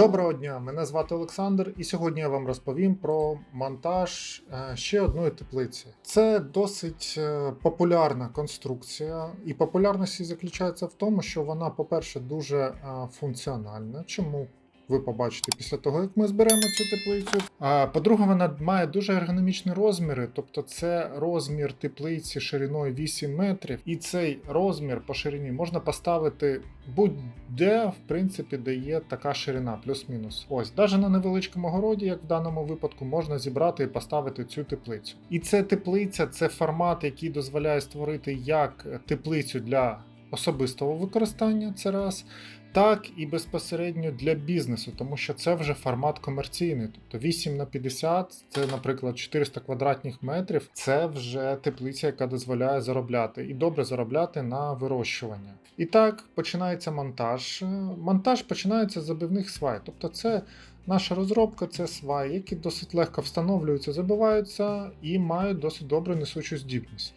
Доброго дня, мене звати Олександр, і сьогодні я вам розповім про монтаж е, ще одної теплиці. Це досить е, популярна конструкція, і популярність заключається в тому, що вона, по-перше, дуже е, функціональна. Чому? Ви побачите після того, як ми зберемо цю теплицю. А по-друге, вона має дуже ергономічні розміри, тобто це розмір теплиці шириною 8 метрів, і цей розмір по ширині можна поставити будь-де, в принципі, де є така ширина, плюс-мінус. Ось, навіть на невеличкому городі, як в даному випадку, можна зібрати і поставити цю теплицю. І це теплиця, це формат, який дозволяє створити як теплицю для особистого використання, це раз так і безпосередньо для бізнесу, тому що це вже формат комерційний. Тобто 8 на 50, це, наприклад, 400 квадратних метрів. Це вже теплиця, яка дозволяє заробляти і добре заробляти на вирощування. І так починається монтаж. Монтаж починається з забивних свай. Тобто, це наша розробка, це сваї, які досить легко встановлюються, забиваються і мають досить добру несучу здібність.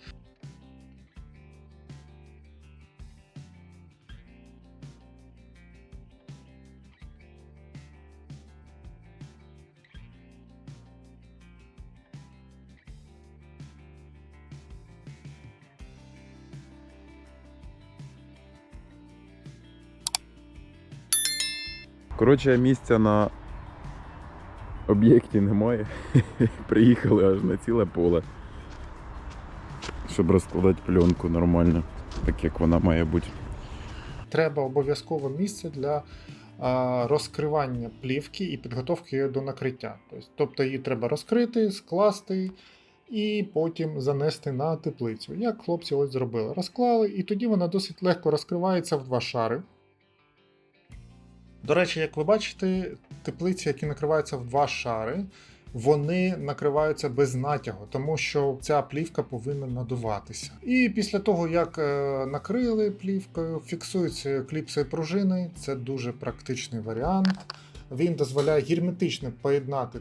Коротше, місця на об'єкті немає. Приїхали аж на ціле поле. Щоб розкладати пленку нормально, так як вона має бути. треба обов'язково місце для розкривання плівки і підготовки її до накриття. Тобто- Тобто її треба розкрити, скласти і потім занести на теплицю. Як хлопці ось зробили. Розклали, і тоді вона досить легко розкривається в два шари. До речі, як ви бачите, теплиці, які накриваються в два шари, вони накриваються без натягу, тому що ця плівка повинна надуватися. І після того, як е, накрили плівкою, фіксуються кліпси пружини. Це дуже практичний варіант. Він дозволяє герметично поєднати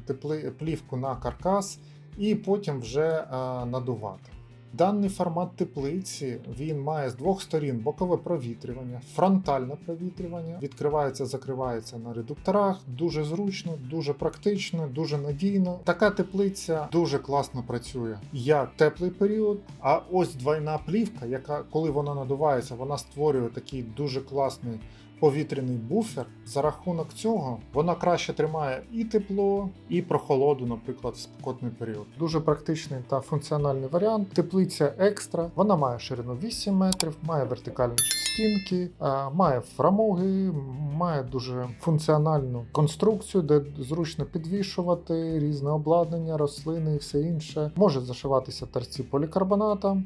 плівку на каркас і потім вже е, надувати. Даний формат теплиці він має з двох сторін бокове провітрювання, фронтальне провітрювання, відкривається, закривається на редукторах. Дуже зручно, дуже практично, дуже надійно. Така теплиця дуже класно працює як теплий період. А ось двойна плівка, яка коли вона надувається, вона створює такий дуже класний. Повітряний буфер за рахунок цього вона краще тримає і тепло, і прохолоду, наприклад, в спекотний період. Дуже практичний та функціональний варіант. Теплиця екстра. Вона має ширину 8 метрів, має вертикальні стінки, має фрамуги, має дуже функціональну конструкцію, де зручно підвішувати різне обладнання, рослини і все інше. Може зашиватися торці полікарбонатом.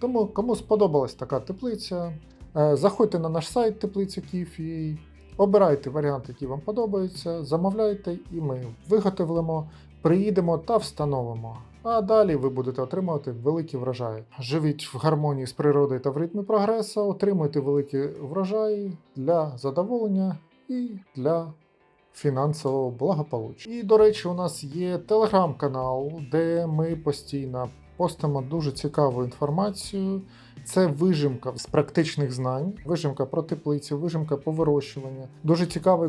Тому кому сподобалась така теплиця. Е, Заходьте на наш сайт теплиця Київ.ua, обирайте варіант, який вам подобається, замовляйте, і ми виготовимо, приїдемо та встановимо. А далі ви будете отримувати великі врожаї. Живіть в гармонії з природою та в ритмі прогресу, отримуйте великі врожаї для задоволення і для фінансового благополуччя. І, до речі, у нас є телеграм-канал, де ми постійно постимо дуже цікаву інформацію. Це вижимка з практичних знань, вижимка про теплицю, вижимка по вирощуванню. Дуже цікаві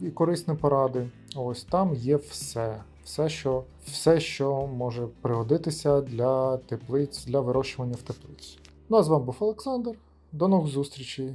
і корисні, поради. Ось там є все. Все що, все, що може пригодитися для теплиць, для вирощування в теплиці. Ну а з вами був Олександр. До нових зустрічей.